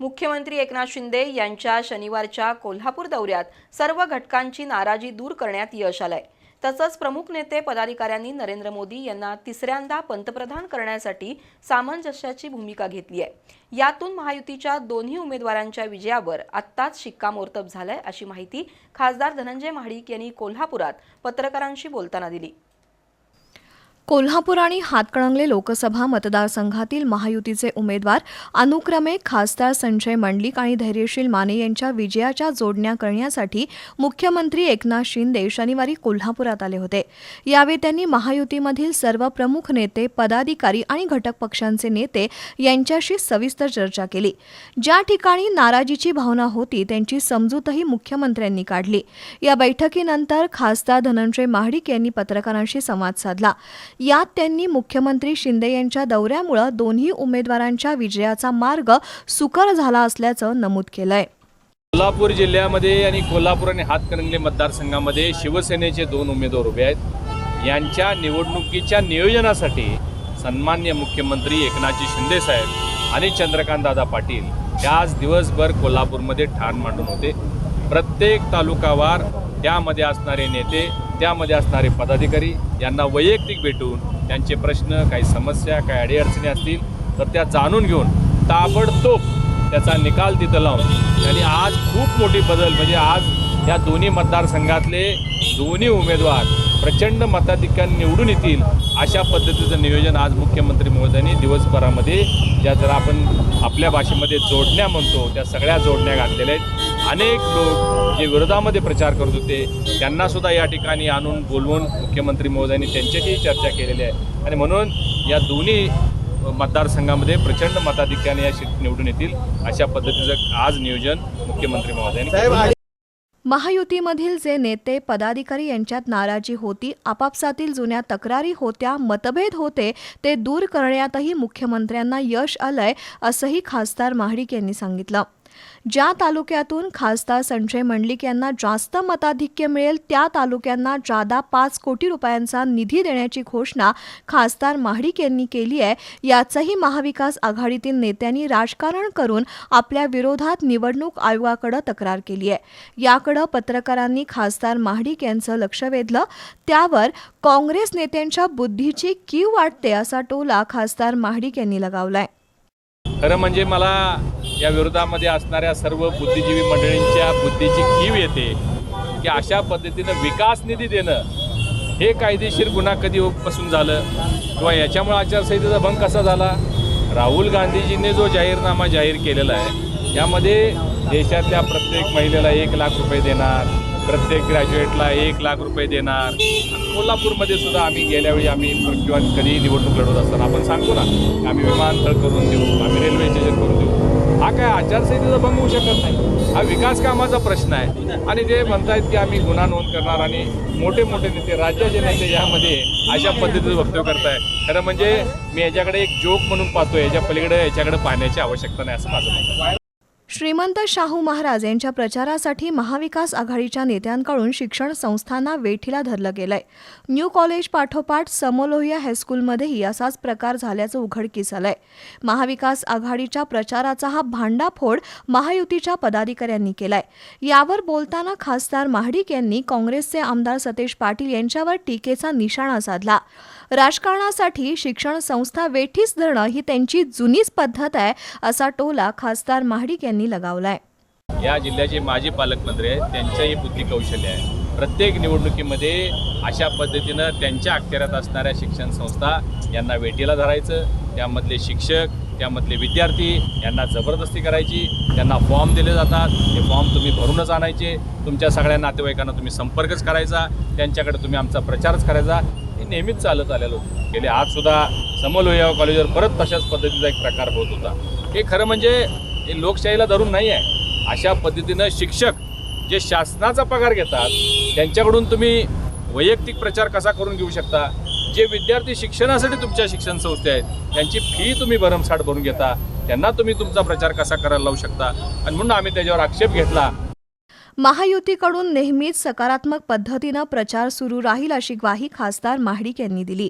मुख्यमंत्री एकनाथ शिंदे यांच्या शनिवारच्या कोल्हापूर दौऱ्यात सर्व घटकांची नाराजी दूर करण्यात यश आलंय. तसंच प्रमुख नेते पदाधिकाऱ्यांनी नरेंद्र मोदी यांना तिसऱ्यांदा पंतप्रधान करण्यासाठी सामंजस्याची भूमिका घेतली आहे. यातून महायुतीच्या दोन्ही उमेदवारांच्या विजयावर आत्ताच शिक्कामोर्तब झालंय अशी माहिती खासदार धनंजय महाडिक यांनी कोल्हापुरात पत्रकारांशी बोलताना दिली. कोल्हापूर आणि हातकणंगले लोकसभा मतदारसंघातील महायुतीचे उमेदवार अनुक्रमे खासदार संजय मंडलिक आणि धैर्यशील माने यांच्या विजयाच्या जोडण्या करण्यासाठी मुख्यमंत्री एकनाथ शिंदे शनिवारी कोल्हापुरात आले होते. यावेळी त्यांनी महायुतीमधील सर्व प्रमुख नेते पदाधिकारी आणि घटक पक्षांचे नेते यांच्याशी सविस्तर चर्चा केली. ज्या ठिकाणी नाराजीची भावना होती त्यांची समजूतही मुख्यमंत्र्यांनी काढली. या बैठकीनंतर खासदार धनंजय महाडिक यांनी पत्रकारांशी संवाद साधला. यात त्यांनी मुख्यमंत्री शिंदे यांच्या दौऱ्यामुळे दोन्ही उमेदवारांच्या विजयाचा मार्ग सुकर झाला असल्याचं नमूद केलंय. कोल्हापूर जिल्ह्यामध्ये आणि कोल्हापूर आणि हातकणंगले मतदारसंघामध्ये शिवसेनेचे दोन उमेदवार उभे आहेत. यांच्या निवडणुकीच्या नियोजनासाठी सन्मान्य मुख्यमंत्री एकनाथजी शिंदे साहेब आणि चंद्रकांतदादा पाटील हे आज दिवसभर कोल्हापूरमध्ये ठाण मांडून होते. प्रत्येक तालुकावार त्यामध्ये असणारे नेते त्यामध्ये असणारे पदाधिकारी यांना वैयक्तिक भेटून त्यांचे प्रश्न काही समस्या काही अडीअडचणी असतील तर त्या जाणून घेऊन ताबडतोब त्याचा निकाल तिथं लावून त्यांनी आज खूप मोठी बदल म्हणजे आज या दोन्ही मतदारसंघातले दोन्ही उमेदवार प्रचंड मताधिक्याने निवडून येतील अशा पद्धतीचं नियोजन आज मुख्यमंत्री महोदयांनी दिवसभरामध्ये ज्या जरा आपण आपल्या भाषेमध्ये जोडण्या म्हणतो त्या सगळ्या जोडण्या घातलेल्या आहेत. अनेक लोक जे विरोधामध्ये प्रचार करत होते त्यांनासुद्धा या ठिकाणी आणून बोलवून मुख्यमंत्री महोदयांनी त्यांच्याशीही चर्चा केलेली आहे. आणि म्हणून या दोन्ही मतदारसंघामध्ये प्रचंड मताधिक्याने या निवडून येतील अशा पद्धतीचं आज नियोजन मुख्यमंत्री महोदयांनी महायुतीमधील जे नेते पदाधिकारी यांच्यात नाराजी होती आपापसातील जुन्या तक्रारी होत्या मतभेद होते ते दूर करण्यातही मुख्यमंत्र्यांना यश आलंय असंही खासदार महाडिक यांनी सांगितलं. ज्या तालुक्यातून खासदार संजय मंडलिक यांना जास्त मताधिक्य मिळेल त्या तालुक्यांना जादा पाच कोटी रुपयांचा निधी देण्याची घोषणा खासदार महाडिक यांनी केली आहे. याचंही महाविकास आघाडीतील नेत्यांनी राजकारण करून आपल्या विरोधात निवडणूक आयोगाकडे तक्रार केली आहे. याकडे पत्रकारांनी खासदार महाडिक यांचं लक्ष वेधलं. त्यावर काँग्रेस नेत्यांच्या बुद्धीची कीव वाटते असा टोला खासदार महाडिक यांनी लगावलाय. खरं म्हणजे मला या विरोधामध्ये असणाऱ्या सर्व बुद्धिजीवी मंडळींच्या बुद्धीची कीव येते की अशा पद्धतीनं विकास निधी देणं हे कायदेशीर गुन्हा कधीपासून झालं? किंवा याच्यामुळे आचारसंहितेचा भंग कसा झाला? राहुल गांधीजींनी जो जाहीरनामा जाहीर केलेला आहे यामध्ये देशातल्या प्रत्येक महिलेला एक लाख रुपये देणार प्रत्येक ग्रॅज्युएटला एक लाख रुपये देणार. कोल्हापूरमध्ये सुद्धा आम्ही गेल्यावेळी आम्ही किंवा कधीही निवडणूक लढवत असताना आपण सांगतो ना आम्ही विमानतळ करून देऊ आम्ही रेल्वे स्टेशन करून देऊ. हा काय आचारसंहितेचा भंग होऊ शकत नाही. हा विकास कामाचा प्रश्न आहे. आणि ते म्हणतायत की आम्ही गुन्हा नोंद करणार आणि मोठे मोठे नेते राज्याचे नेते यामध्ये अशा पद्धतीचं वक्तव्य करताय खरं म्हणजे मी याच्याकडे एक जोक म्हणून पाहतोय. याच्या पलीकडे याच्याकडे पाहण्याची आवश्यकता नाही असं माझं श्रीमंत शाहू महाराज यांच्या प्रचारासाठी महाविकास आघाडीच्या नेत्यांकडून शिक्षण संस्थांना वेठीला धरलं गेलंय. न्यू कॉलेज पाठोपाठ समोलोहिया हायस्कूलमध्येही असाच प्रकार झाल्याचं उघडकीस आलंय महाविकास आघाडीच्या प्रचाराचा हा भांडाफोड महायुतीच्या पदाधिकाऱ्यांनी केलाय. यावर बोलताना खासदार महाडिक यांनी काँग्रेसचे आमदार सतेज पाटील यांच्यावर टीकेचा निशाणा साधला. राजकारणासाठी शिक्षण संस्था वेठीस धरणं ही त्यांची जुनीच पद्धत आहे असा टोला खासदार महाडिक यांनी लगावलाय. या जिल्ह्याचे माजी पालकमंत्री आहेत त्यांचंही बुद्धी कौशल्य आहे. प्रत्येक निवडणुकीमध्ये अशा पद्धतीनं त्यांच्या अखत्यारात असणाऱ्या शिक्षण संस्था यांना वेटीला धरायचं त्यामधले शिक्षक त्यामधले विद्यार्थी यांना जबरदस्ती करायची त्यांना फॉर्म दिले जातात ते फॉर्म तुम्ही भरूनच आणायचे तुमच्या सगळ्या नातेवाईकांना तुम्ही संपर्कच करायचा त्यांच्याकडे तुम्ही आमचा प्रचारच करायचा. हे नेहमीच चालत आलेलो होतं. गेले आज सुद्धा समलोया कॉलेजवर परत तशाच पद्धतीचा एक प्रकार होत होता. हे खरं म्हणजे हे लोकशाहीला धरून नाही आहे अशा पद्धतीनं शिक्षक जे शासनाचा पगार घेतात त्यांच्याकडून तुम्ही वैयक्तिक प्रचार कसा करून घेऊ शकता? जे विद्यार्थी शिक्षणासाठी तुमच्या शिक्षण संस्थे आहेत त्यांची फी तुम्ही भरमसाठ भरून घेता त्यांना तुम्ही तुमचा प्रचार कसा करायला लावू शकता? आणि म्हणून आम्ही त्याच्यावर आक्षेप घेतला. महायुतीकडून नेहमीच सकारात्मक पद्धतीनं प्रचार सुरू राहील अशी ग्वाही खासदार महाडिक यांनी दिली.